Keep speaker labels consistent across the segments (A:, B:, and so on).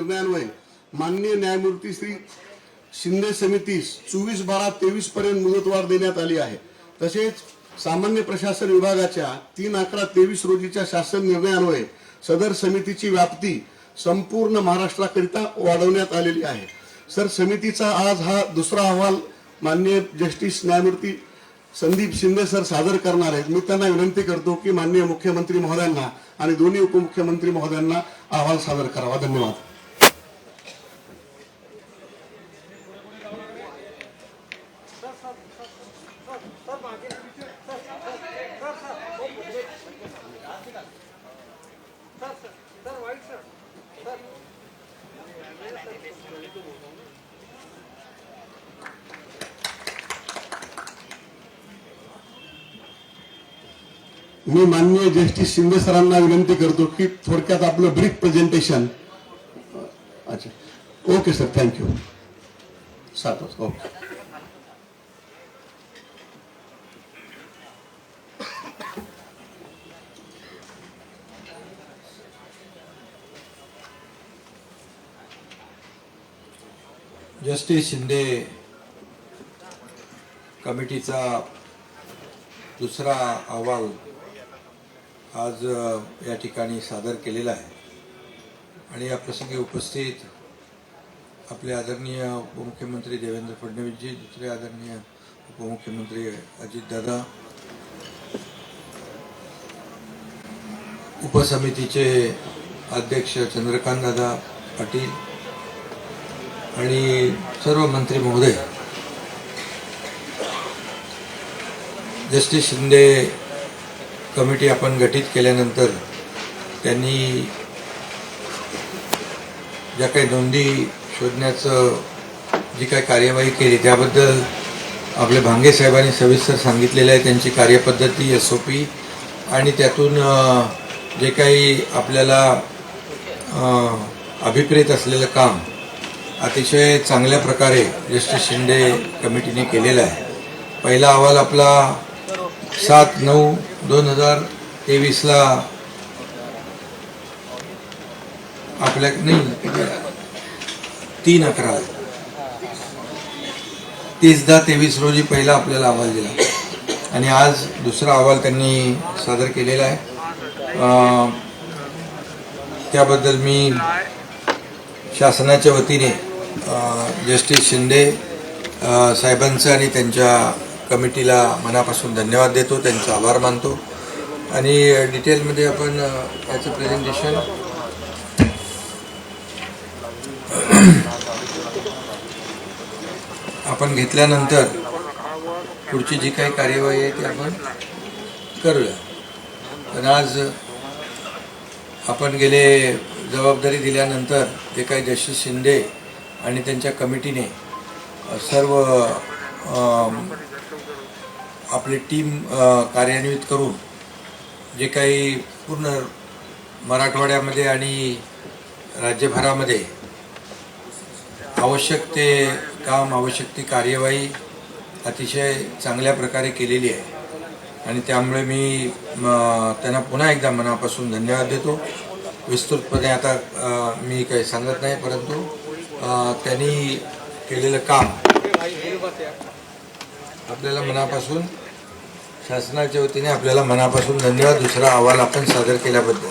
A: निर्णयान्वये माननीय न्यायमूर्ती श्री शिंदे समितीस चोवीस बारा तेवीस पर्यंत मुदतवाढ देण्यात आली आहे. तसेच सामान्य प्रशासन विभागाच्या तीन अकरा तेवीस रोजीच्या शासन निर्णयान्वये सदर समितीची व्याप्ती संपूर्ण महाराष्ट्राकरिता वाढवण्यात आलेली आहे. सर समितीचा आज हा दुसरा अहवाल माननीय जस्टिस न्यायमूर्ती संदीप शिंदे सर सादर करणार आहेत. मी त्यांना विनंती करतो की माननीय मुख्यमंत्री महोदयांना आणि दोन्ही उपमुख्यमंत्री महोदयांना अहवाल सादर करावा. धन्यवाद. मी माननीय जस्टिस शिंदे सरांना विनंती करतो की थोडक्यात आपलं ब्रीफ प्रेझेंटेशन अच्छा. ओके सर थँक्यू सात वाजता. ओके
B: जस्टिस शिंदे कमिटीचा दुसरा अहवाल आज या ठिकाणी सादर केलेला आहे. आणि या प्रसंगी उपस्थित आपले आदरणीय उपमुख्यमंत्री देवेंद्र फडणवीसजी दुसरे आदरणीय उपमुख्यमंत्री अजितदादा उपसमितीचे अध्यक्ष चंद्रकांत दादा पाटील आणि सर्व मंत्री महोदय जस्टिस शिंदे कमिटी आपण गठीत केल्यानंतर त्यांनी ज्या काही नोंदी शोधण्याचं जी काही कार्यवाही केली त्याबद्दल आपले भांगे साहेबांनी सविस्तर सांगितलेलं आहे. त्यांची कार्यपद्धती एस ओ पी आणि त्यातून जे काही आपल्याला अभिप्रेत असलेलं काम अतिशय चांगल्या प्रकारे ज्येष्ठ शिंदे कमिटीने केलेला आहे. पहिला अहवाल आपला सात नऊ दोन हजार तेवीसला आपल्या नाही तीन अकरा. तीस दहा तेवीस रोजी पहिला आपल्याला अहवाल दिला. आणि आज दुसरा अहवाल त्यांनी सादर केलेला आहे. त्याबद्दल मी शासनाच्या वतीने जस्टिस शिंदे साहेबांचं आणि त्यांच्या कमिटीला मनापासून धन्यवाद देतो त्यांचा आभार मानतो. आणि डिटेलमध्ये आपण त्याचं याचं प्रेझेंटेशन आपण घेतल्यानंतर पुढची जी काही कार्यवाही आहे ती आपण करूया. पण आज आपण गेले जबाबदारी दिल्यानंतर जे काही जस्टिस शिंदे आणि त्यांच्या कमिटीने सर्व आपली टीम कार्यान्वित करून जे काही पूर्ण मराठवाड्यामध्ये आणि राज्यभरामध्ये आवश्यक ते काम आवश्यक ती कार्यवाही अतिशय चांगल्या प्रकारे केलेली आहे. आणि त्यामुळे मी त्यांना पुन्हा एकदा मनापासून धन्यवाद देतो. विस्तृतपणे आता मी काही सांगत नाही परंतु त्यांनी केलेलं काम. आपल्याला मनापासून शासनाच्या वतीने आपल्याला मनापासून धन्यवाद. दुसरा अहवाल आपण सादर केल्याबद्दल.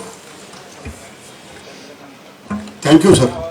A: Thank you sir